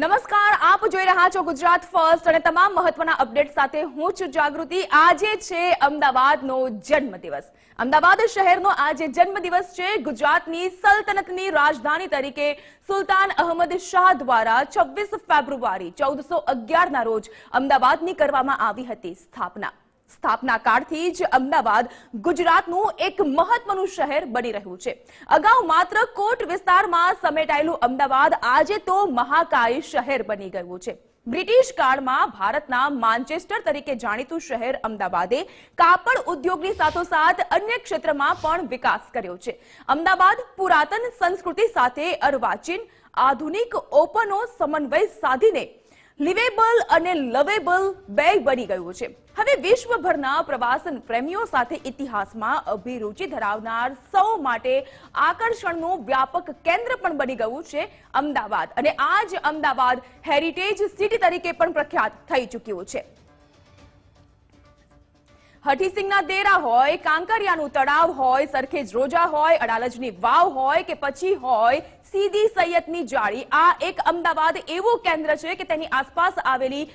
નમસ્કાર, આપ જોઈ રહ્યા છો ગુજરાત ફર્સ્ટ અને તમામ મહત્વના અપડેટ સાથે હું છું જાગૃતિ. આજે છે અમદાવાદનો જન્મદિવસ. અમદાવાદ શહેરનો આજે જન્મદિવસ છે. ગુજરાતની સલ્તનતની રાજધાની તરીકે સુલતાન અહમદ શાહ દ્વારા છવ્વીસ ફેબ્રુઆરી ચૌદસો અગિયારના રોજ અમદાવાદની કરવામાં આવી હતી સ્થાપના. સ્થાપના કાળથી જ અમદાવાદ ગુજરાતનું એક મહત્વનું શહેર બની રહ્યું છે. અગાઉ માત્ર કોટ વિસ્તારમાં સમેટાયેલું અમદાવાદ આજે તો મહાકાય શહેર બની ગયું છે. બ્રિટિશ કાળમાં ભારતના માન્ચેસ્ટર તરીકે જાણીતું શહેર અમદાવાદે કાપડ ઉદ્યોગની સાથોસાથ અન્ય ક્ષેત્રમાં પણ વિકાસ કર્યો છે. અમદાવાદ પુરાતન સંસ્કૃતિ સાથે અર્વાચીન આધુનિક ઓપનો સમન્વય સાધીને લિવેબલ અને લવેબલ બે બની ગયું છે. હવે વિશ્વભરના પ્રવાસન પ્રેમીઓ સાથે ઇતિહાસમાં અભિરુચિ ધરાવનાર સૌ માટે આકર્ષણનું વ્યાપક કેન્દ્ર પણ બની ગયું છે અમદાવાદ. અને આજ અમદાવાદ હેરિટેજ સિટી તરીકે પણ પ્રખ્યાત થઈ ચૂક્યું છે. હઠીસિંગના દેરા હોય, કાંકરિયાનું તળાવ હોય, સરખેજ રોજા હોય, અડાલજની વાવ હોય કે પછી હોય, સીધી સૈયદની જાળી. આ એક અમદાવાદ એવું કેન્દ્ર છે કે તેની આસપાસ આવેલી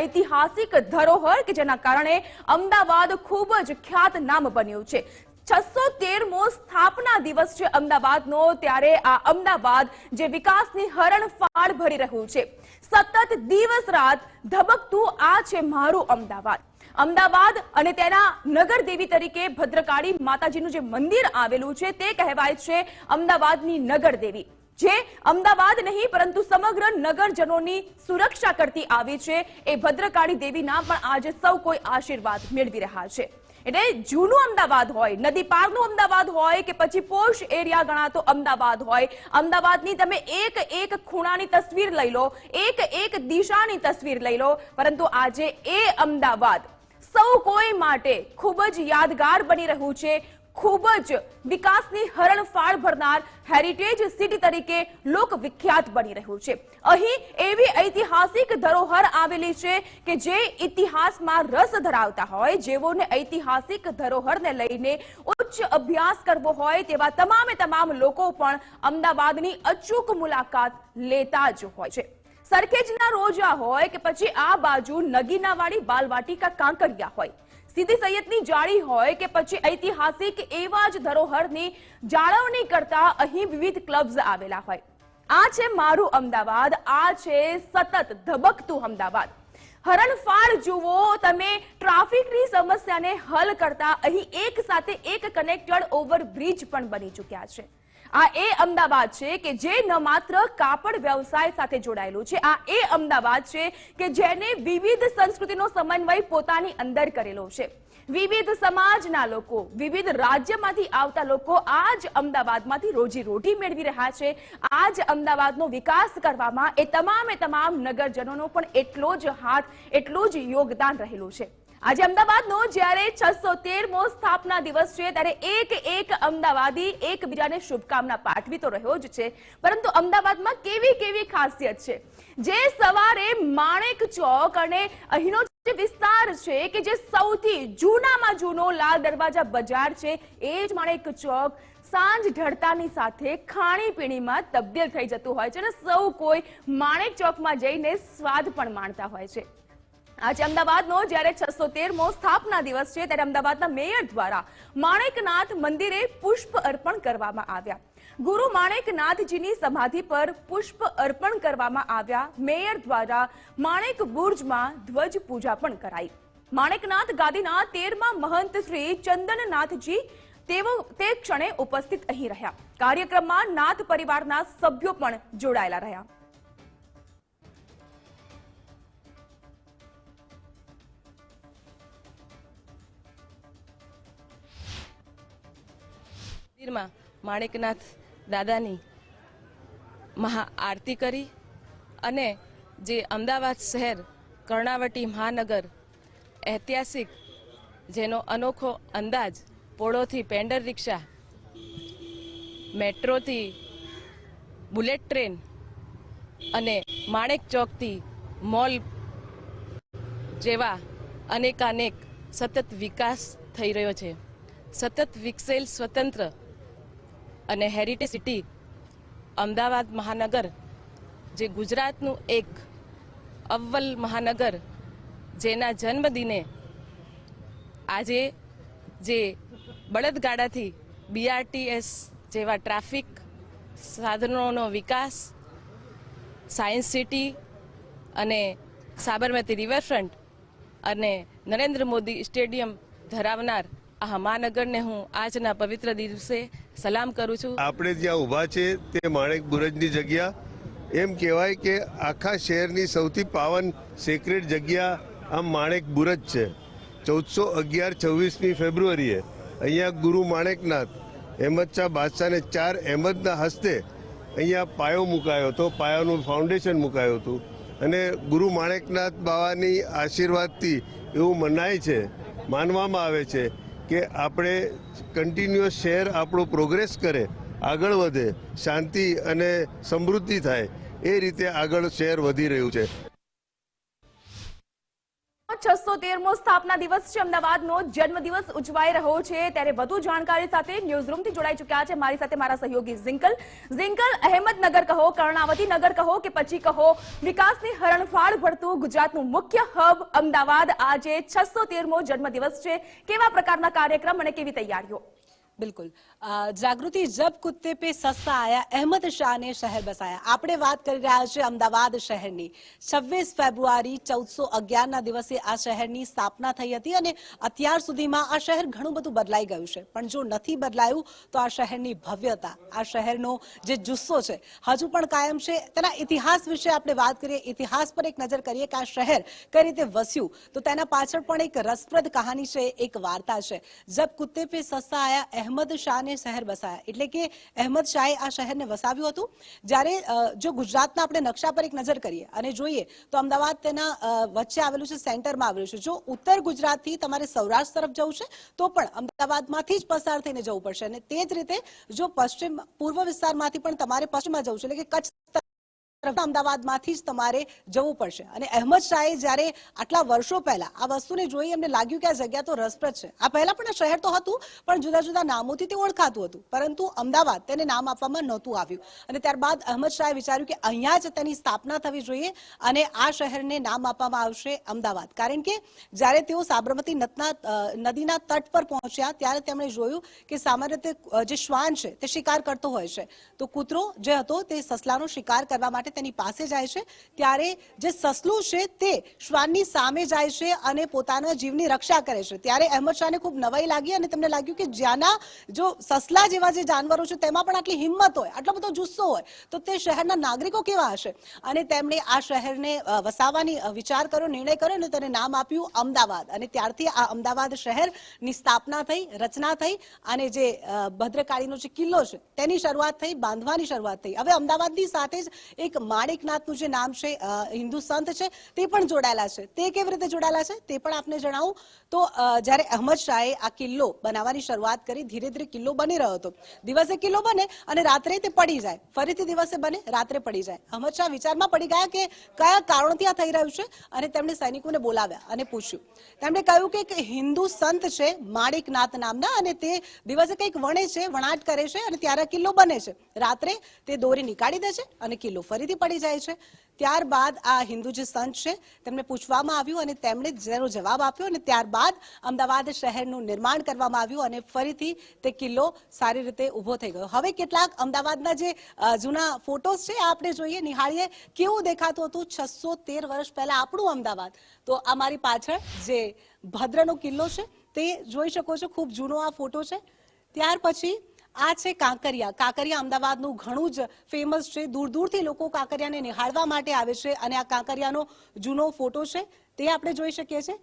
ઐતિહાસિક ધરોહર કે જેના કારણે અમદાવાદ ખૂબ જ ખ્યાત નામ બન્યું છે. છસો તેરમો સ્થાપના દિવસ છે અમદાવાદનો, ત્યારે આ અમદાવાદ જે વિકાસની હરણફાળ ભરી રહ્યું છે. સતત દિવસ રાત ધબકતું આ છે મારું અમદાવાદ. અમદાવાદ અને તેના નગરદેવી તરીકે ભદ્રકાળી માતાજીનું જે મંદિર આવેલું છે, તે કહેવાય છે અમદાવાદની નગરદેવી જે અમદાવાદ નહીં, પરંતુ સમગ્ર નગરજનોની સુરક્ષા કરતી આવી છે. એ ભદ્રકાળી દેવીના પણ આજે સૌ કોઈ આશીર્વાદ મેળવી રહ્યા છે. એટલે જૂનું અમદાવાદ હોય, નદી પારનું અમદાવાદ હોય કે પછી પોશ એરિયા ગણાતો અમદાવાદ હોય, અમદાવાદની તમે એક એક ખૂણાની તસવીર લઈ લો, એક એક દિશાની તસવીર લઈ લો, પરંતુ આજે એ અમદાવાદ સૌ કોઈ માટે ખૂબ જ યાદગાર બની રહ્યું છે. ખૂબ જ વિકાસની હરણફાળ ભરનાર હેરિટેજ સિટી તરીકે લોક વિખ્યાત બની રહ્યું છે. અહીં એવી ઐતિહાસિક ધરોહર આવેલી છે કે જે ઇતિહાસમાં રસ ધરાવતા હોય, જેઓને ઐતિહાસિક ધરોહરને લઈને ઉચ્ચ અભ્યાસ કરવો હોય, તેવા તમામે તમામ લોકો પણ અમદાવાદની અચૂક મુલાકાત લેતા જ હોય છે. સરખેજના રોજા હોય કે પછી આ બાજુ નગીનાવાળી બાલવાટિકા કાંકરિયા હોય. સીધી સૈયદની જાળી હોય કે પછી ઐતિહાસિક એવા જ ધરોહરની જાળવણી કરતા અહીં વિવિધ ક્લબ્સ આવેલા હોય. આ છે મારું અમદાવાદ, આ છે સતત ધબકતું અમદાવાદ. હરણફાળ જુઓ, તમે ટ્રાફિકની સમસ્યાને હલ કરતા અહીં એક સાથે એક કનેક્ટેડ ઓવરબ્રિજ પણ બની ચૂક્યા છે. આ એ અમદાવાદ છે કે જે ન માત્ર કાપડ વ્યવસાય સાથે જોડાયેલું છે, આ એ અમદાવાદ છે કે જેને વિવિધ સંસ્કૃતિનો સમન્વય પોતાની અંદર કરેલો છે. વિવિધ સમાજના લોકો, વિવિધ રાજ્યમાંથી આવતા લોકો આ જ અમદાવાદમાંથી રોજી રોટી મેળવી રહ્યા છે. આ જ અમદાવાદનો વિકાસ કરવામાં એ તમામે તમામ નગરજનોનો પણ એટલો જ હાથ, એટલું જ યોગદાન રહેલું છે. આજે અમદાવાદનો જ્યારે છસો તેરમો સ્થાપના દિવસ છે, ત્યારે એક એક અમદાવાદી એકબીજાને શુભકામના પાઠવી તો રહ્યો જ છે. પરંતુ અમદાવાદમાં કેવી કેવી ખાસિયત છે? જે સવારે માણેક ચોક અને અહીંનો જે વિસ્તાર છે, કે જે સૌથી જૂનામાં જૂનો લાલ દરવાજા બજાર છે, એ જ માણેક ચોક સાંજ ઢળતાની સાથે ખાણીપીણીમાં તબદીલ થઈ જતું હોય છે અને સૌ કોઈ માણેક ચોકમાં જઈને સ્વાદ પણ માણતા હોય છે. આજે અમદાવાદનો, જ્યારે છસો તેરમો સ્થાપના દિવસ છે, ત્યારે અમદાવાદના મેયર દ્વારા માણેકનાથ મંદિરે પુષ્પ અર્પણ કરવામાં આવ્યા. ગુરુ માણેકનાથજીની સમાધિ પર પુષ્પ અર્પણ કરવામાં આવ્યા. મેયર દ્વારા માણેક બુર્જમાં ધ્વજ પૂજા પણ કરાઈ. માણેકનાથ ગાદીના તેરમા મહંત શ્રી ચંદનનાથજી તેઓ તે ક્ષણે ઉપસ્થિત અહીં રહ્યા. કાર્યક્રમમાં નાથ પરિવારના સભ્યો પણ જોડાયેલા રહ્યા. મંદિરમાં માણેકનાથ દાદાની મહા આરતી કરી અને જે અમદાવાદ શહેર કર્ણાવટી મહાનગર ઐતિહાસિક જેનો અનોખો અંદાજ પોળોથી પેન્ડર રિક્ષા, મેટ્રોથી બુલેટ ટ્રેન અને માણેક ચોકથી મોલ જેવા અનેકાનેક સતત વિકાસ થઈ રહ્યો છે. સતત વિકસેલ સ્વતંત્ર અને હેરિટેજ સિટી અમદાવાદ મહાનગર, જે ગુજરાતનું એક અવ્વલ મહાનગર, જેના જન્મદિને આજે જે બળદગાડાથી બીઆરટીએસ જેવા ટ્રાફિક સાધનોનો વિકાસ, સાયન્સ સિટી અને સાબરમતી રિવરફ્રન્ટ અને નરેન્દ્ર મોદી સ્ટેડિયમ ધરાવનાર આ મહાનગરને હું આજના પવિત્ર દિવસે સલામ કરું છું. આપણે જ્યાં ઊભા છે તે માણેક બુરજની જગ્યા. એમ કહેવાય કે આખા શહેરની સૌથી પાવન સેક્રેટ જગ્યા આમ માણેક બુરજ છે. ચૌદસો અગિયાર છવ્વીસમી ફેબ્રુઆરીએ અહીંયા ગુરુ માણેકનાથ, અહેમદ શાહ બાદશાહને ચાર અહેમદના હસ્તે અહીંયા પાયો મુકાયો હતો, પાયાનું ફાઉન્ડેશન મુકાયું હતું. અને ગુરુ માણેકનાથ બાવાની આશીર્વાદથી એવું મનાય છે, માનવામાં આવે છે કે આપણે કન્ટિન્યુઅસ શહેર આપણો પ્રોગ્રેસ કરે, આગળ વધે, શાંતિ અને સમૃદ્ધિ થાય, એ રીતે આગળ શહેર વધી રહ્યું છે. છસો તેરમો સ્થાપના દિવસ છે. અમદાવાદનો જન્મદિવસ ઉજવાઈ રહ્યો છે. ત્યારે વધુ જાણકારી સાથે ન્યૂઝરૂમથી જોડાઈ ચુક્યા છે. મારી સાથે મારા સહયોગી ઝિંકલ. ઝિંકલ, અહેમદનગર કહો, કર્ણાવતી નગર કહો કે પછી કહો, વિકાસની હરણફાળ ભરતું ગુજરાતનું મુખ્ય હબ અમદાવાદ. આજે છસો તેરમો જન્મદિવસ છે. કેવા પ્રકારના કાર્યક્રમ અને કેવી તૈયારીઓ? બિલકુલ. જાગૃતિ જબ કુત્તે પે સસ્તા આયા, અહેમદ શાહને શહેર બસાયા. આપણે વાત કરી રહ્યા છે અમદાવાદ શહેરની. છવ્વીસ ફેબ્રુઆરી ચૌદસો અગિયારના દિવસે આ શહેરની સ્થાપના થઈ હતી અને અત્યાર સુધીમાં આ શહેર ઘણું બધું બદલાઈ ગયું છે. પણ જો નથી બદલાયું, તો આ શહેરની ભવ્યતા, આ શહેરનો જે જુસ્સો છે, હજુ પણ કાયમ છે. તેના ઇતિહાસ વિશે આપણે વાત કરીએ, ઇતિહાસ પર એક નજર કરીએ કે આ શહેર કઈ રીતે વસ્યું. તો તેના પાછળ પણ એક રસપ્રદ કહાની છે, એક વાર્તા છે. જબ કુત્તે પે સસ્તા આયા અહેમદ શાહને શહેર વસાયા. એટલે કે અહેમદ શાહે આ શહેરને વસાવ્યું હતું. જ્યારે જો ગુજરાતના આપણે નકશા પર એક નજર કરીએ અને જોઈએ તો અમદાવાદ તેના વચ્ચે આવેલું છે, સેન્ટરમાં આવેલું છે. જો ઉત્તર ગુજરાતથી તમારે સૌરાષ્ટ્ર તરફ જવું છે, તો પણ અમદાવાદમાંથી જ પસાર થઈને જવું પડશે. અને તે જ રીતે જો પશ્ચિમ, પૂર્વ વિસ્તારમાંથી પણ તમારે પશ્ચિમમાં જવું છે. એટલે કે કચ્છ અમદાવાદમાંથી જ તમારે જવું પડશે. અને અહેમદ શાહે જ્યારે આટલા વર્ષો પહેલા આ વસ્તુને જોઈ એમને લાગ્યું કે આ જગ્યા તો રસપ્રદ છે. આ પહેલા પણ શહેર તો હતું, પણ જુદા જુદા નામોથી તે ઓળખાતું હતું. પરંતુ અમદાવાદ તેને નામ આપવામાં નહોતું આવ્યું. અને ત્યારબાદ અહેમદ શાહે વિચાર્યું કે અહીંયા જ તેની સ્થાપના થવી જોઈએ અને આ શહેરને નામ આપવામાં આવશે અમદાવાદ. કારણ કે જ્યારે તેઓ સાબરમતી નદના નદીના તટ પર પહોંચ્યા, ત્યારે તેમણે જોયું કે સામાન્ય રીતે જે શ્વાન છે તે શિકાર કરતો હોય છે. તો કૂતરો જે હતો તે સસલાનો શિકાર કરવા માટે તેની પાસે જાય છે, ત્યારે જે સસલું છે તે શ્વાનની સામે જાય છે અને પોતાના જીવની રક્ષા કરે છે. ત્યારે અહેમદ શાહને ખૂબ નવાઈ લાગી અને તેમને લાગ્યું કે જ્યાંના જો સસલા જેવા જે જાનવરો છે તેમાં પણ આટલી હિંમત હોય, આટલો બધો જુસ્સો હોય, તો તે શહેરના નાગરિકો કેવા હશે? અને તેમણે આ શહેરને વસાવવાની વિચાર કર્યો, નિર્ણય કર્યો અને તેને નામ આપ્યું અમદાવાદ. અને ત્યારથી આ અમદાવાદ શહેરની સ્થાપના થઈ, રચના થઈ અને જે ભદ્રકાળીનો જે કિલ્લો છે તેની શરૂઆત થઈ, બાંધવાની શરૂઆત થઈ. હવે અમદાવાદની સાથે જ એક માણિકનાથનું જે નામ છે હિન્દુ સંત છે, તે પણ જોડાયેલા છે. તે કેવી રીતે જોડાયેલા છે? તે પણ આપને જણાવું. તો જ્યારે અહમદ શાહે આ કિલ્લો બનાવવાની શરૂઆત કરી, ધીરે ધીરે કિલ્લો બની રહ્યો હતો. દિવસે કિલ્લો બને અને રાત્રે તે પડી જાય. ફરીથી દિવસે બને, રાત્રે પડી જાય. અહમદ શાહ વિચારમાં પડી ગયા કે કયા કારણોથી આ થઈ રહ્યું છે અને તેમણે સૈનિકોને બોલાવ્યા અને પૂછ્યું. તેમણે કહ્યું કે હિન્દુ સંત છે, માણિકનાથ નામના અને તે દિવસે કંઈક વણે છે, વણાટ કરે છે અને ત્યારે કિલ્લો બને છે. રાત્રે તે દોરી નીકાળી દે છે અને કિલ્લો ફરીથી પડી જાય છે. ત્યારબાદ આ હિન્દુ જે સંત છે, તેમને પૂછવામાં આવ્યું અને તેમણે જેનો જવાબ આપ્યો અને ત્યારબાદ અમદાવાદ શહેરનું નિર્માણ કરવામાં આવ્યું અને ફરીથી તે કિલ્લો સારી રીતે ઊભો થઈ ગયો. હવે કેટલાક અમદાવાદના જે જૂના ફોટોસ છે આપણે જોઈએ, નિહાળીએ કેવું દેખાતું હતું છસો તેર વર્ષ પહેલા આપણું અમદાવાદ. તો આ મારી પાછળ જે ભદ્રનો કિલ્લો છે, તે જોઈ શકો છો, ખૂબ જૂનો આ ફોટો છે. ત્યાર પછી આ છે કાંકરિયા. કાંકરિયા અમદાવાદનું ઘણું જ ફેમસ છે. દૂર દૂરથી લોકો કાંકરિયાને નિહાળવા માટે આવે છે અને આ કાંકરિયાનો જૂનો ફોટો છે, તે આપણે જોઈ શકીએ છીએ.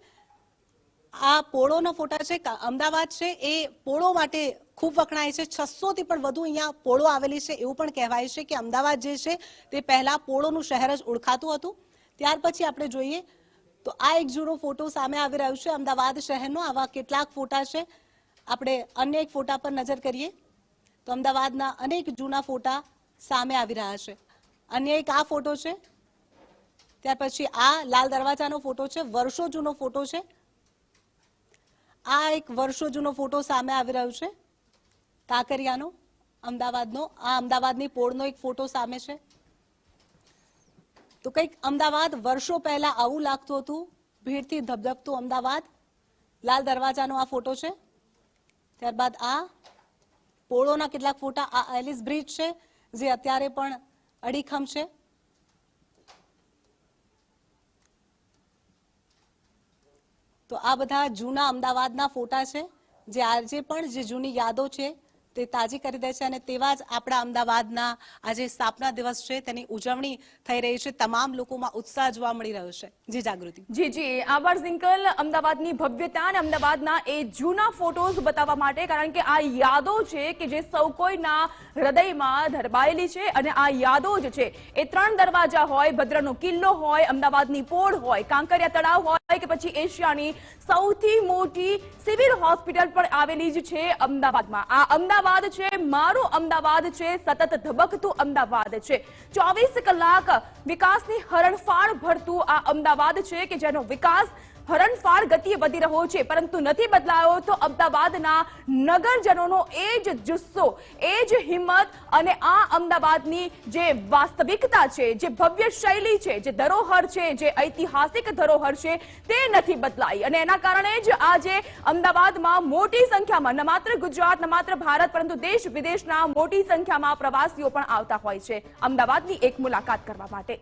આ પોળોનો ફોટા છે અમદાવાદ છે, એ પોળો માટે ખૂબ વખણાય છે. છસો થી પણ વધુ અહીંયા પોળો આવેલી છે એવું પણ કહેવાય છે કે અમદાવાદ જે છે, તે પહેલા પોળોનું શહેર જ ઓળખાતું હતું. ત્યાર પછી આપણે જોઈએ તો આ એક જૂનો ફોટો સામે આવી રહ્યો છે. અમદાવાદ શહેરનો આવા કેટલાક ફોટા છે. આપણે અન્ય એક ફોટા પર નજર કરીએ. તો અમદાવાદના અનેક જૂના ફોટા સામે આવી રહ્યા છે. અન્ય એક આ ફોટો છે. ત્યાર પછી આ લાલ દરવાજાનો ફોટો છે. વર્ષો જૂનો ફોટો છે. આ એક વર્ષો જૂનો ફોટો સામે આવી રહ્યો છે. કાંકરિયાનો, અમદાવાદનો, આ અમદાવાદની પોળનો એક ફોટો સામે છે. તો કંઈક અમદાવાદ વર્ષો પહેલા આવું લાગતું હતું. ભીડથી ધબધબતું અમદાવાદ. લાલ દરવાજાનો આ ફોટો છે. ત્યારબાદ આ પોળોના કેટલાક ફોટા આ એલિસ બ્રિજ છે, જે અત્યારે પણ અડીખમ છે. તો આ બધા જૂના અમદાવાદના ફોટા છે, જે આજે પણ જે જૂની યાદો છે તે તાજી કરી દે છે અને તેવા જ આપણા અમદાવાદના આજે સ્થાપના દિવસ છે તેની ઉજવણી થઈ રહી છે. તમામ લોકોમાં ઉત્સાહ જોવા મળી રહ્યો છે. જી, જાગૃતિ. જી જી. આભાર સિંકલ અમદાવાદની ભવ્યતા અને અમદાવાદના એ જૂના ફોટોઝ બતાવવા માટે, કારણ કે આ યાદો છે કે જે સૌ કોઈના હૃદયમાં ધરબાયેલી છે અને આ યાદો જ છે. એ ત્રણ દરવાજા હોય, ભદ્રનો કિલ્લો હોય, અમદાવાદની પોળ હોય, કાંકરિયા તળાવ હોય કે પછી એશિયાની સૌથી મોટી સિવિલ હોસ્પિટલ પણ આવેલી જ છે અમદાવાદમાં. આ અમદાવાદ છે, મારું અમદાવાદ છે, સતત ધબકતું અમદાવાદ છે. ચોવીસ કલાક વિકાસની હરણફાળ ભરતું આ અમદાવાદ છે કે જેનો વિકાસ હરણફાળ ગતિએ વધી રહ્યો છે, પરંતુ નથી બદલાયો તો અમદાવાદના નગરજનોનો એ જ જુસ્સો, એ જ હિંમત અને આ અમદાવાદની જે વાસ્તવિકતા છે, જે ભવ્ય શૈલી છે, જે ધરોહર છે, જે ઐતિહાસિક ધરોહર છે, તે નથી બદલાઈ. અને એના કારણે જ આજે અમદાવાદમાં મોટી સંખ્યામાં, ન માત્ર ગુજરાત, ન માત્ર ભારત, પરંતુ દેશ વિદેશના મોટી સંખ્યામાં પ્રવાસીઓ પણ આવતા હોય છે. અમદાવાદની એક મુલાકાત કરવા માટે.